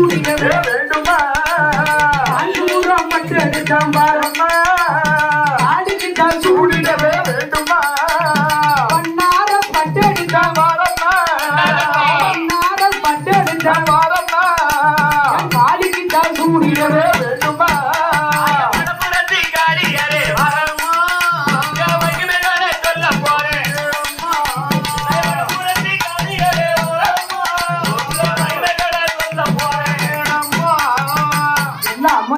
சூரிய வேண்டுமா? அஞ்சூரம் மக்கள் சம்பார